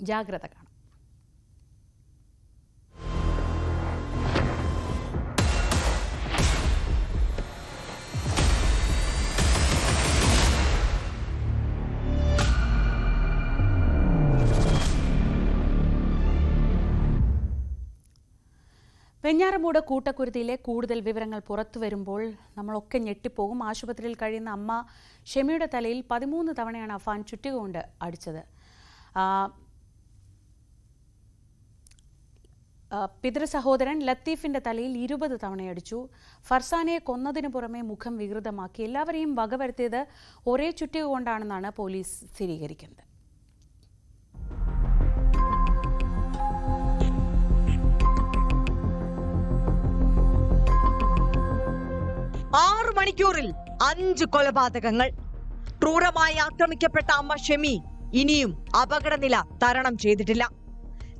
ജാഗ്രത കാണും. വെഞ്ഞാറമൂട് കൂട്ടക്കുരുതിയിലെ കൂടുതൽ വിവരങ്ങൾ പുറത്തു വരുമ്പോൾ നമ്മളൊക്കെ ഞെട്ടിപ്പോകും. ആശുപത്രിയിൽ കഴിയുന്ന അമ്മ ഷെമിയുടെ തലയിൽ പതിമൂന്ന് തവണയാണ് അഫാൻ ചുറ്റിക കൊണ്ട് അടിച്ചത് ആ, ആ, പിതൃ സഹോദരൻ ലത്തീഫിന്റെ തലയിൽ ഇരുപത് തവണയടിച്ചു. ഫർസാനയെ കൊന്നതിനു പുറമെ മുഖം വികൃതമാക്കി. എല്ലാവരെയും വകവരുത്തിയത് ഒരേ ചുറ്റിക കൊണ്ടാണെന്നാണ് പോലീസ് സ്ഥിരീകരിക്കുന്നത്. ആറു മണിക്കൂറിൽ അഞ്ച് കൊലപാതകങ്ങൾ. ക്രൂരമായി ആക്രമിക്കപ്പെട്ട അമ്മ ഷെമി ഇനിയും അപകടനില തരണം ചെയ്തിട്ടില്ല.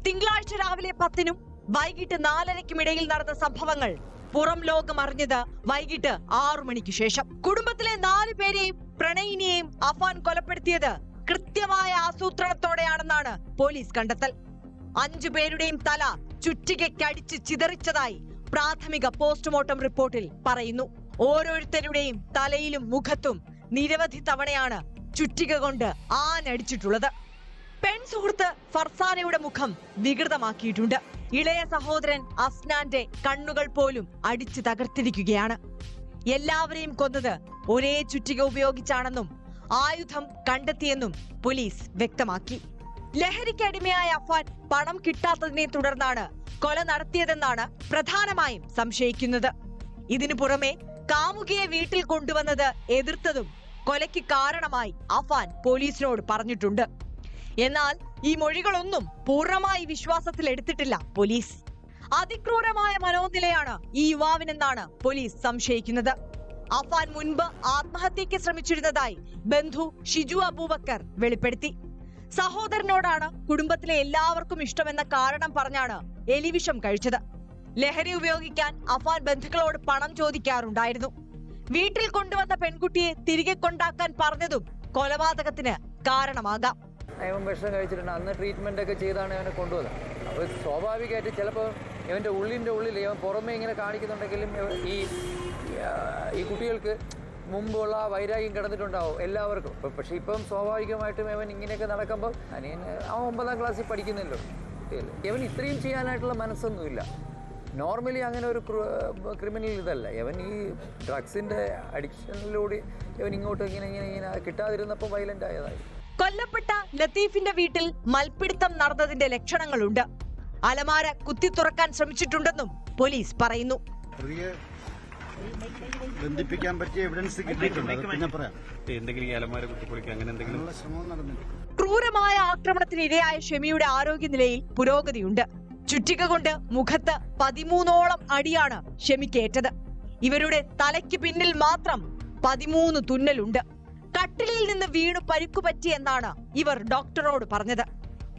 തിങ്കളാഴ്ച രാവിലെ പത്തിനും വൈകിട്ട് നാലരയ്ക്കും ഇടയിൽ നടന്ന സംഭവങ്ങൾ പുറം ലോകം അറിഞ്ഞത് വൈകിട്ട് ആറു മണിക്ക് ശേഷം. കുടുംബത്തിലെ നാല് പേരെയും പ്രണയിനിയെയും അഫാൻ കൊലപ്പെടുത്തിയത് കൃത്യമായ ആസൂത്രണത്തോടെയാണെന്നാണ് പോലീസ് കണ്ടെത്തൽ. അഞ്ചു പേരുടെയും തല ചുറ്റികയ്ക്കടിച്ച് ചിതറിച്ചതായി പ്രാഥമിക പോസ്റ്റ്മോർട്ടം റിപ്പോർട്ടിൽ പറയുന്നു. ഓരോരുത്തരുടെയും തലയിലും മുഖത്തും നിരവധി തവണയാണ് ചുറ്റിക കൊണ്ട് ആനടിച്ചിട്ടുള്ളത്. പെൺ സുഹൃത്ത് ഫർസാനയുടെ മുഖം വികൃതമാക്കിയിട്ടുണ്ട്. ഇളയ സഹോദരൻ അസ്നാന്റെ കണ്ണുകൾ പോലും അടിച്ചു തകർത്തിരിക്കുകയാണ്. എല്ലാവരെയും കൊന്നത് ഒരേ ചുറ്റിക ഉപയോഗിച്ചാണെന്നും ആയുധം കണ്ടെത്തിയെന്നും പോലീസ് വ്യക്തമാക്കി. ലഹരിക്കടിമയായ അഫ്വാൻ പണം കിട്ടാത്തതിനെ തുടർന്നാണ് കൊല നടത്തിയതെന്നാണ് പ്രധാനമായും സംശയിക്കുന്നത്. ഇതിനു പുറമെ കാമുകിയെ വീട്ടിൽ കൊണ്ടുവന്നത് എതിർത്തതും കൊലയ്ക്ക് കാരണമായി അഫാൻ പോലീസിനോട് പറഞ്ഞിട്ടുണ്ട്. എന്നാൽ ഈ മൊഴികളൊന്നും പൂർണമായി വിശ്വാസത്തിൽ എടുത്തിട്ടില്ല പോലീസ്. അതിക്രൂരമായ മനോനിലയാണ് ഈ യുവാവിനെന്നാണ് പോലീസ് സംശയിക്കുന്നത്. അഫാൻ മുൻപ് ആത്മഹത്യയ്ക്ക് ശ്രമിച്ചിരുന്നതായി ബന്ധു ഷിജു അബൂബക്കർ വെളിപ്പെടുത്തി. സഹോദരനോടാണ് കുടുംബത്തിലെ എല്ലാവർക്കും ഇഷ്ടമെന്ന കാരണം പറഞ്ഞാണ് എലിവിഷം കഴിച്ചത്. ലഹരി ഉപയോഗിക്കാൻ അഫാൻ ബന്ധുക്കളോട് പണം ചോദിക്കാറുണ്ടായിരുന്നു. വീട്ടിൽ കൊണ്ടുവന്ന പെൺകുട്ടിയെ തിരികെ കൊണ്ടാക്കാൻ പറഞ്ഞതും കൊലപാതകത്തിന് കാരണമാകാം. ഇവൻ വിഷം കഴിച്ചിട്ടുണ്ട്. അന്ന് ട്രീറ്റ്മെന്റ് ഒക്കെ ചെയ്താണ് ഇവനെ കൊണ്ടുവന്നത് അപ്പോൾ സ്വാഭാവികമായിട്ട് ചിലപ്പോൾ ഇവന്റെ ഉള്ളിന്റെ ഉള്ളിൽ ഇവൻ പുറമേ ഇങ്ങനെ കാണിക്കുന്നുണ്ടെങ്കിലും ഈ ഈ കുട്ടികൾക്ക് മുമ്പുള്ള ആ വൈരാഗ്യം കിടന്നിട്ടുണ്ടാവും എല്ലാവർക്കും. പക്ഷേ ഇപ്പം സ്വാഭാവികമായിട്ടും അവൻ ഇങ്ങനെയൊക്കെ നടക്കുമ്പോൾ അനിയൻ ആ ഒമ്പതാം ക്ലാസ്സിൽ പഠിക്കുന്നില്ലോ കുട്ടികൾ ഇവൻ ഇത്രയും ചെയ്യാനായിട്ടുള്ള മനസ്സൊന്നുമില്ല. നോർമലി അങ്ങനെ ഒരു ക്രിമിനൽ ഇതല്ല. ഇവൻ ഈ ഡ്രഗ്സിന്റെ അഡിക്ഷനിലൂടെ ഇവൻ ഇങ്ങോട്ട് ഇങ്ങനെ ഇങ്ങനെ ഇങ്ങനെ കിട്ടാതിരുന്നപ്പോൾ വയലന്റ് ആയതായി കൊല്ലപ്പെട്ട ലത്തീഫിന്റെ വീട്ടിൽ മൽപിടുത്തം നടന്നതിന്റെ ലക്ഷണങ്ങളുണ്ട്. അലമാര കുത്തി തുറക്കാൻ ശ്രമിച്ചിട്ടുണ്ടെന്നും പോലീസ് പറയുന്നു. പ്രതിയെ ബന്ധിപ്പിക്കാൻ പറ്റിയ എവിഡൻസ് കിട്ടിയിട്ടുണ്ട്. എന്തെങ്കിലും അലമാര കുത്തിപ്പൊളിക്കുക അങ്ങനെ എന്തെങ്കിലും ശ്രമം നടന്നിട്ടുണ്ട്. ക്രൂരമായ ആക്രമണത്തിനിരയായ ഷെമിയുടെ ആരോഗ്യനിലയിൽ പുരോഗതിയുണ്ട്. ചുറ്റിക കൊണ്ട് മുഖത്ത് പതിമൂന്നോളം അടിയാണ് ഷെമിക്കേറ്റത് ഇവരുടെ തലയ്ക്ക് പിന്നിൽ മാത്രം പതിമൂന്ന് തുന്നലുണ്ട്. കട്ടിലിൽ നിന്ന് വീണു പരിക്കു പറ്റിയെന്നാണ് ഇവർ ഡോക്ടറോട് പറഞ്ഞത്.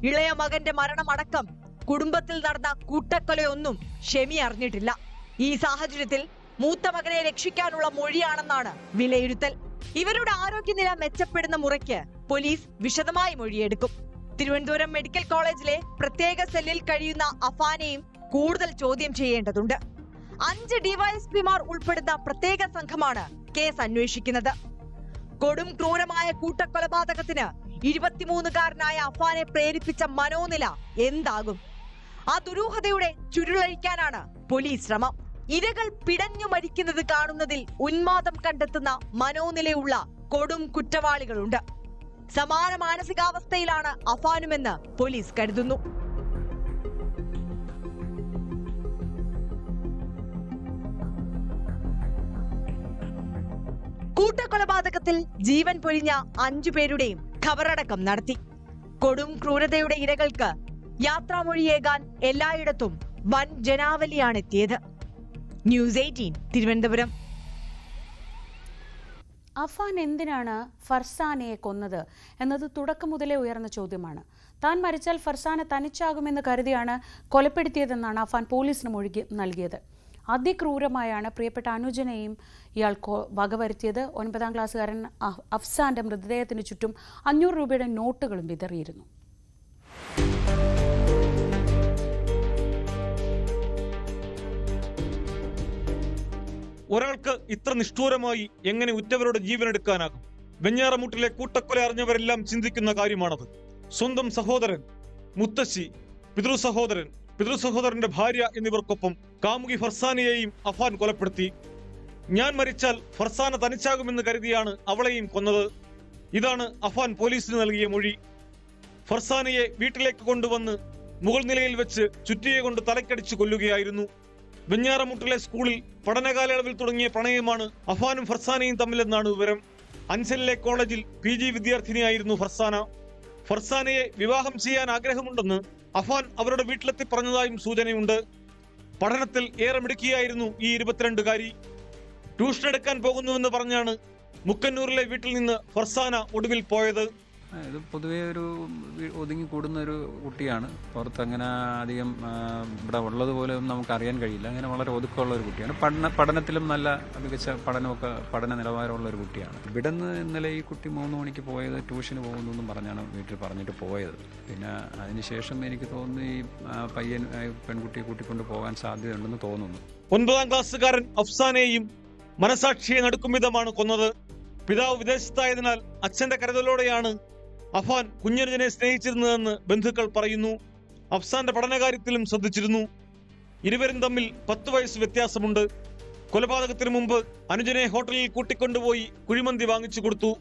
ഇളയ മകന്റെ മരണമടക്കം കുടുംബത്തിൽ നടന്ന കൂട്ടക്കൊലയൊന്നും ഷെമി അറിഞ്ഞിട്ടില്ല. ഈ സാഹചര്യത്തിൽ മൂത്ത മകനെ രക്ഷിക്കാനുള്ള മൊഴിയാണെന്നാണ് വിലയിരുത്തൽ. ഇവരുടെ ആരോഗ്യനില മെച്ചപ്പെടുന്ന മുറയ്ക്ക് പോലീസ് വിശദമായി മൊഴിയെടുക്കും. തിരുവനന്തപുരം മെഡിക്കൽ കോളേജിലെ പ്രത്യേക സെല്ലിൽ കഴിയുന്ന അഫാനെയും കൂടുതൽ ചോദ്യം ചെയ്യേണ്ടതുണ്ട്. അഞ്ച് ഡിവൈഎസ്പിമാർ ഉൾപ്പെടുന്ന പ്രത്യേക സംഘമാണ് കേസ് അന്വേഷിക്കുന്നത്. കൊടും ക്രൂരമായ കൂട്ടക്കൊലപാതകത്തിന് ഇരുപത്തിമൂന്നുകാരനായ അഫാനെ പ്രേരിപ്പിച്ച മനോനില എന്താകും? ആ ദുരൂഹതയുടെ ചുരുളഴിക്കാനാണ് പോലീസ് ശ്രമം. ഇരകൾ പിടഞ്ഞു മരിക്കുന്നത് കാണുന്നതിൽ ഉന്മാദം കണ്ടെത്തുന്ന മനോനിലയുള്ള കൊടും കുറ്റവാളികളുണ്ട്. സമാന മാനസികാവസ്ഥയിലാണ് അഫാനുമെന്ന് പോലീസ് കരുതുന്നു. കൂട്ടക്കൊലപാതകത്തിൽ ജീവൻ പൊലിഞ്ഞ അഞ്ചു പേരുടെയും ഖബറടക്കം നടത്തി. കൊടും ക്രൂരതയുടെ ഇരകൾക്ക് യാത്രാമൊഴിയേകാൻ എല്ലായിടത്തും വൻ ജനാവലിയാണ് എത്തിയത് ന്യൂസ് എയ്റ്റീൻ തിരുവനന്തപുരം. അഫാൻ എന്തിനാണ് ഫർസാനയെ കൊന്നത് എന്നത് തുടക്കം മുതലേ ഉയർന്ന ചോദ്യമാണ്. താൻ മരിച്ചാൽ ഫർസാന തനിച്ചാകുമെന്ന് കരുതിയാണ് കൊലപ്പെടുത്തിയതെന്നാണ് അഫാൻ പോലീസിന് മൊഴി നൽകിയത്. അതിക്രൂരമായാണ് പ്രിയപ്പെട്ട അനുജനെയും ഇയാൾ വകവരുത്തിയത്. ഒൻപതാം ക്ലാസ്സുകാരൻ അഫ്സാന്റെ മൃതദേഹത്തിന് ചുറ്റും അഞ്ഞൂറ് രൂപയുടെ നോട്ടുകളും വിതറിയിരുന്നു. ഒരാൾക്ക് ഇത്ര നിഷ്ഠൂരമായി എങ്ങനെ ഉറ്റവരുടെ ജീവനെടുക്കാനാകും വെഞ്ഞാറമൂട്ടിലെ കൂട്ടക്കൊല അറിഞ്ഞവരെല്ലാം ചിന്തിക്കുന്ന കാര്യമാണത്. സ്വന്തം സഹോദരൻ മുത്തശ്ശി പിതൃ സഹോദരൻ പിതൃ സഹോദരന്റെ ഭാര്യ എന്നിവർക്കൊപ്പം കാമുകി ഫർസാനയെയും അഫാൻ കൊലപ്പെടുത്തി. ഞാൻ മരിച്ചാൽ ഫർസാന തനിച്ചാകുമെന്ന് കരുതിയാണ് അവളെയും കൊന്നത്. ഇതാണ് അഫാൻ പോലീസിന് നൽകിയ മൊഴി. ഫർസാനയെ വീട്ടിലേക്ക് കൊണ്ടുവന്ന് മുകൾ നിലയിൽ വെച്ച് ചുറ്റിയെ കൊണ്ട് തലക്കടിച്ച് കൊല്ലുകയായിരുന്നു. വെഞ്ഞാറമുട്ടിലെ സ്കൂളിൽ പഠനകാലയളവിൽ തുടങ്ങിയ പ്രണയമാണ് അഫാനും ഫർസാനയും തമ്മിലെന്നാണ് വിവരം. അൻസലിലെ കോളേജിൽ പി ജി വിദ്യാർത്ഥിനിയായിരുന്നു ഫർസാന. ഫർസാനയെ വിവാഹം ചെയ്യാൻ ആഗ്രഹമുണ്ടെന്ന് അഫാൻ അവരുടെ വീട്ടിലെത്തി പറഞ്ഞതായും സൂചനയുണ്ട്. പഠനത്തിൽ ഏറെ മിടുക്കിയായിരുന്നു ഈ ഇരുപത്തിരണ്ടുകാരി. ട്യൂഷൻ എടുക്കാൻ പോകുന്നുവെന്ന് പറഞ്ഞാണ് മുക്കന്നൂരിലെ വീട്ടിൽ നിന്ന് ഫർസാന ഒടുവിൽ പോയത്. ഇത് പൊതുവേ ഒരു ഒതുങ്ങി കൂടുന്ന ഒരു കുട്ടിയാണ്. പുറത്ത് അങ്ങനെ അധികം ഇവിടെ ഉള്ളതുപോലെ ഒന്നും നമുക്ക് അറിയാൻ കഴിയില്ല. അങ്ങനെ വളരെ ഒതുക്കമുള്ള ഒരു കുട്ടിയാണ്. പഠന പഠനത്തിലും നല്ല മികച്ച പഠനമൊക്കെ പഠന നിലവാരമുള്ള ഒരു കുട്ടിയാണ്. ഇവിടെ നിന്ന് ഇന്നലെ ഈ കുട്ടി മൂന്ന് മണിക്ക് പോയത് ട്യൂഷന് പോകുന്നു എന്നും പറഞ്ഞാണ് വീട്ടിൽ പറഞ്ഞിട്ട് പോയത്. പിന്നെ അതിനുശേഷം എനിക്ക് തോന്നുന്നു ഈ പയ്യൻ പെൺകുട്ടിയെ കൂട്ടിക്കൊണ്ട് പോകാൻ സാധ്യതയുണ്ടെന്ന് തോന്നുന്നു. ഒൻപതാം ക്ലാസ്സുകാരൻ അഫ്സാനെയും മനസാക്ഷിയെ നടുക്കും വിധമാണ് കൊന്നത്. പിതാവ് വിദേശത്തായതിനാൽ അച്ഛന്റെ കരുതലോടെയാണ് അഫാൻ കുഞ്ഞനുജനെ സ്നേഹിച്ചിരുന്നതെന്ന് ബന്ധുക്കൾ പറയുന്നു. അഫ്സാന്റെ പഠനകാര്യത്തിലും ശ്രദ്ധിച്ചിരുന്നു. ഇരുവരും തമ്മിൽ പത്ത് വയസ്സ് വ്യത്യാസമുണ്ട്. കൊലപാതകത്തിന് മുമ്പ് അനുജനെ ഹോട്ടലിൽ കൂട്ടിക്കൊണ്ടുപോയി കുഴിമന്തി വാങ്ങിച്ചു കൊടുത്തു.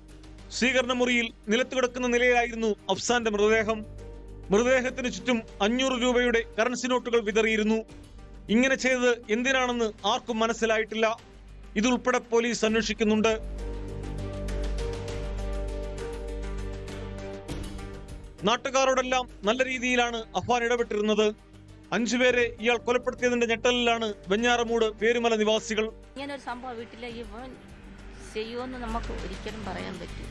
സ്വീകരണ മുറിയിൽ നിലത്ത് കിടക്കുന്ന നിലയിലായിരുന്നു അഫ്സാന്റെ മൃതദേഹം. മൃതദേഹത്തിന് ചുറ്റും അഞ്ഞൂറ് രൂപയുടെ കറൻസി നോട്ടുകൾ വിതറിയിരുന്നു. ഇങ്ങനെ ചെയ്തത് എന്തിനാണെന്ന് ആർക്കും മനസ്സിലായിട്ടില്ല. ഇതുൾപ്പെടെ പോലീസ് അന്വേഷിക്കുന്നുണ്ട്. നാട്ടുകാരോടെല്ലാം നല്ല രീതിയിലാണ് അഫാൻ ഇടപെട്ടിരുന്നത്. അഞ്ചുപേരെ ഇയാൾ കൊലപ്പെടുത്തിയതിന്റെ ഞെട്ടലിലാണ് വെഞ്ഞാറമൂട് പേരുമല നിവാസികൾ. ഇങ്ങനെ ഒരു സംഭവം വീട്ടിലെ ഇവൻ ചെയ്യുമെന്ന് നമുക്ക് ഒരിക്കലും പറയാൻ പറ്റും.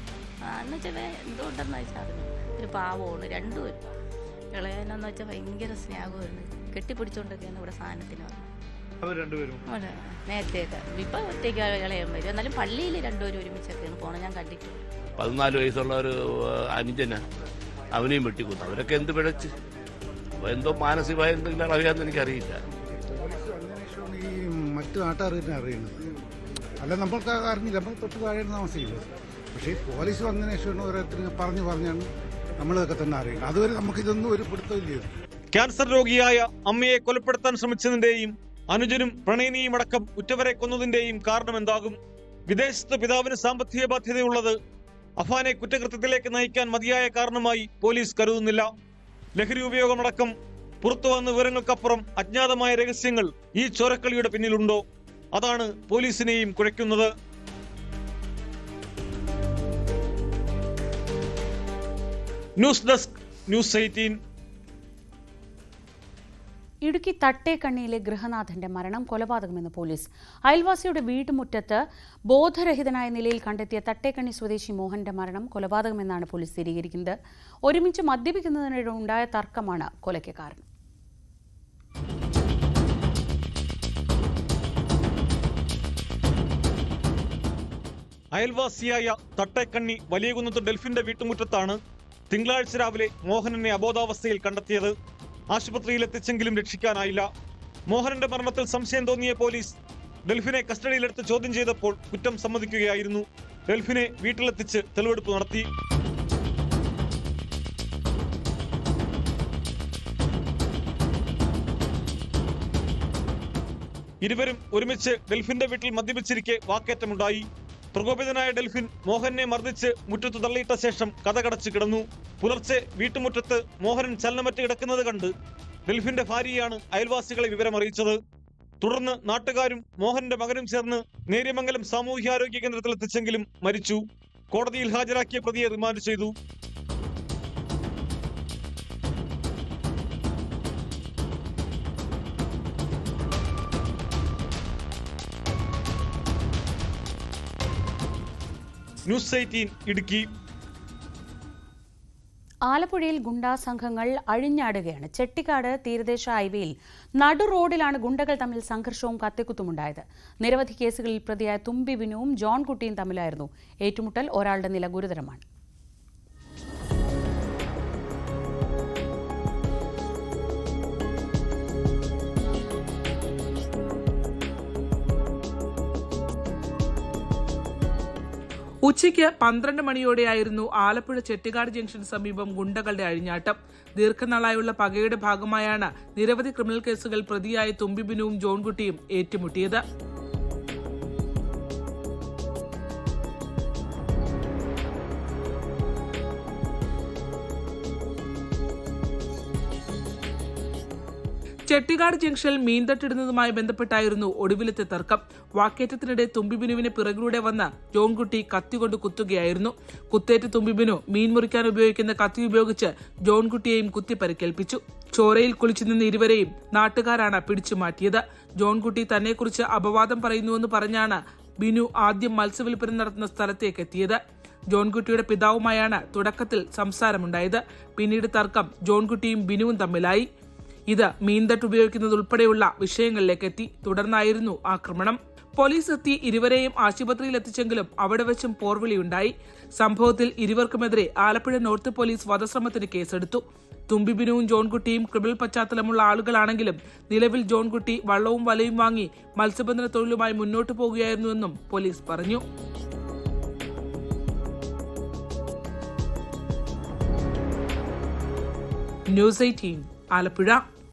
എന്ന് വെച്ചാൽ എന്തുകൊണ്ടെന്ന് വെച്ചാൽ അത് ഒരു പാവമാണ് രണ്ടുപേരും ഇളയനെന്ന് വെച്ചാൽ ഭയങ്കര സ്നേഹമായിരുന്നു. കെട്ടിപ്പിടിച്ചോണ്ടൊക്കെയാണ് ഇവിടെ സാധനത്തിന് അവിടെ നേരത്തെയൊക്കെ. ഇപ്പം ഒറ്റയ്ക്ക് ഇളയം വരും. എന്നാലും പള്ളിയിൽ രണ്ടുപേരും ഒരുമിച്ചൊക്കെയാണ് പോണത്. ഞാൻ കണ്ടിട്ടുണ്ട്. പതിനാല് വയസ്സുള്ള ഒരു അനുജന. അവനെയും വെട്ടിക്കൊന്നു. അവരൊക്കെ എന്ത് പിഴച്ച്? അപ്പൊ എന്തോ മാനസികമായ എന്തെങ്കിലും അറിയാമെന്ന് എനിക്കറിയില്ല. ഈ മറ്റു നാട്ടുകാർക്ക് അറിയുന്നത്. അല്ല നമ്മൾക്ക് അറിഞ്ഞില്ല. നമ്മൾ തൊട്ട് താഴെയാണ് താമസിക്കുന്നത്. പക്ഷേ ഈ പോലീസ് വന്നതിന് ശേഷമാണ് ഓരോരുത്തരും പറഞ്ഞു പറഞ്ഞാണ് നമ്മളിതൊക്കെ തന്നെ അറിയുന്നത്. അതുവരെ നമുക്ക് ഇതൊന്നും ഒരു പിടുത്തമില്ല ക്യാൻസർ രോഗിയായ അമ്മയെ കൊലപ്പെടുത്താൻ ശ്രമിച്ചതിന്റെയും അനുജനും പ്രണയിനിയും അടക്കം ഉറ്റവരെ കൊന്നതിന്റെയും കാരണം എന്താകും വിദേശത്ത് പിതാവിന് സാമ്പത്തിക ബാധ്യതയുള്ളത് അഫാനെ കുറ്റകൃത്യത്തിലേക്ക് നയിക്കാൻ മതിയായ കാരണമായി പോലീസ് കരുതുന്നില്ല. ലഹരി ഉപയോഗമടക്കം പുറത്തു വന്ന വിവരങ്ങൾക്കപ്പുറം അജ്ഞാതമായ രഹസ്യങ്ങൾ ഈ ചോരക്കളിയുടെ പിന്നിലുണ്ടോ? അതാണ് പോലീസിനെയും കുഴയ്ക്കുന്നത്. News desk news eighteen. Idukki തട്ടേക്കണ്ണിയിലെ ഗൃഹനാഥന്റെ മരണം കൊലപാതകമെന്ന് പോലീസ്. അയൽവാസിയുടെ വീട്ടുമുറ്റത്ത് ബോധരഹിതനായ നിലയിൽ കണ്ടെത്തിയ തട്ടേക്കണ്ണി സ്വദേശി മോഹന്റെ മരണം കൊലപാതകമെന്നാണ് പോലീസ് സ്ഥിരീകരിക്കുന്നത്. ഒരുമിച്ച് മദ്യപിക്കുന്നതിനിടെ ഉണ്ടായ തർക്കമാണ് കൊലയ്ക്ക് കാരണം. അയൽവാസിയായ തട്ടേക്കണ്ണി വലിയകുന്നത്ത് ഡെൽഫിന്റെ വീട്ടുമുറ്റത്താണ് തിങ്കളാഴ്ച രാവിലെ മോഹനനെ അബോധാവസ്ഥയിൽ കണ്ടെത്തിയത്. ആശുപത്രിയിൽ എത്തിച്ചെങ്കിലും രക്ഷിക്കാനായില്ല. മോഹനന്റെ മരണത്തിൽ സംശയം തോന്നിയ പോലീസ് ഡെൽഫിനെ കസ്റ്റഡിയിലെടുത്ത് ചോദ്യം ചെയ്തപ്പോൾ കുറ്റം സമ്മതിക്കുകയായിരുന്നു. ഡെൽഫിനെ വീട്ടിലെത്തിച്ച് തെളിവെടുപ്പ് നടത്തി. ഇരുവരും ഒരുമിച്ച് ഡെൽഫിന്റെ വീട്ടിൽ മദ്യപിച്ചിരിക്കെ വാക്കേറ്റമുണ്ടായി. പ്രകോപിതനായ ഡെൽഫിൻ മോഹനെ മർദ്ദിച്ച് മുറ്റത്ത് തള്ളിയിട്ട ശേഷം കഥകടച്ച് കിടന്നു. പുലർച്ചെ വീട്ടുമുറ്റത്ത് മോഹനൻ ചലനമറ്റ് കിടക്കുന്നത് കണ്ട് ഡെൽഫിന്റെ ഭാര്യയാണ് അയൽവാസികളെ വിവരമറിയിച്ചത്. തുടർന്ന് നാട്ടുകാരും മോഹന്റെ മകനും ചേർന്ന് നേര്യമംഗലം സാമൂഹ്യാരോഗ്യ കേന്ദ്രത്തിൽ എത്തിച്ചെങ്കിലും മരിച്ചു. കോടതിയിൽ ഹാജരാക്കിയ പ്രതിയെ റിമാൻഡ് ചെയ്തു. News eighteen Idukki. ആലപ്പുഴയിൽ ഗുണ്ടാ സംഘങ്ങൾ അഴിഞ്ഞാടുകയാണ്. ചെട്ടിക്കാട് തീരദേശ ഹൈവേയിൽ നടു റോഡിലാണ് ഗുണ്ടകൾ തമ്മിൽ സംഘർഷവും കത്തിക്കുത്തുമുണ്ടായത്. നിരവധി കേസുകളിൽ പ്രതിയായ തുമ്പി വിനുവും ജോൺ കുട്ടിയും തമ്മിലായിരുന്നു. ഏറ്റുമുട്ടൽ ഒരാളുടെ നില ഗുരുതരമാണ്. ഉച്ചയ്ക്ക് പന്ത്രണ്ട് മണിയോടെയായിരുന്നു ആലപ്പുഴ ചെട്ടിക്കാട് ജംഗ്ഷൻ സമീപം ഗുണ്ടകളുടെ അഴിഞ്ഞാട്ടം. ദീർഘനാളായുള്ള പകയുടെ ഭാഗമായാണ് നിരവധി ക്രിമിനൽ കേസുകൾ പ്രതിയായ തുമ്പിബിനുവും ജോൺകുട്ടിയും ഏറ്റുമുട്ടിയത്. ചെട്ടിക്കാട് ജംഗ്ഷനിൽ മീൻ തട്ടിടുന്നതുമായി ബന്ധപ്പെട്ടായിരുന്നു ഒടുവിലത്തെ തർക്കം. വാക്കേറ്റത്തിനിടെ തുമ്പിബിനുവിന് പിറകിലൂടെ വന്ന ജോൺകുട്ടി കത്തികൊണ്ട് കുത്തുകയായിരുന്നു. കുത്തേറ്റ തുമ്പിബിനു മീൻ മുറിക്കാൻ ഉപയോഗിക്കുന്ന കത്തി ഉപയോഗിച്ച് ജോൺകുട്ടിയെയും കുത്തി പരിക്കേൽപ്പിച്ചു. ചോരയിൽ കുളിച്ചു നിന്ന ഇരുവരെയും നാട്ടുകാരാണ് പിടിച്ചു മാറ്റിയത്. ജോൺകുട്ടി തന്നെക്കുറിച്ച് അപവാദം പറയുന്നുവെന്ന് പറഞ്ഞാണ് ബിനു ആദ്യം മത്സ്യവില്പന നടത്തുന്ന സ്ഥലത്തേക്ക് എത്തിയത്. ജോൺകുട്ടിയുടെ പിതാവുമായാണ് തുടക്കത്തിൽ സംസാരമുണ്ടായത്. പിന്നീട് തർക്കം ജോൺകുട്ടിയും ബിനുവും തമ്മിലായി. ഇത് മീൻതട്ട് ഉപയോഗിക്കുന്നത് ഉൾപ്പെടെയുള്ള വിഷയങ്ങളിലേക്ക് എത്തി. തുടർന്നായിരുന്നു ആക്രമണം. പോലീസ് എത്തി ഇരുവരെയും ആശുപത്രിയിൽ എത്തിച്ചെങ്കിലും അവിടെ വെച്ചും പോർവിളിയുണ്ടായി സംഭവത്തിൽ ഇരുവർക്കുമെതിരെ ആലപ്പുഴ നോർത്ത് പോലീസ് വധശ്രമത്തിന് കേസെടുത്തു. തുമ്പിബിനുവും ജോൺകുട്ടിയും ക്രിമിനൽ പശ്ചാത്തലമുള്ള ആളുകളാണെങ്കിലും നിലവിൽ ജോൺകുട്ടി വള്ളവും വലയും വാങ്ങി മത്സ്യബന്ധന തൊഴിലുമായി മുന്നോട്ടു പോകുകയായിരുന്നുവെന്നും പോലീസ് പറഞ്ഞു. News eighteen Alappuzha.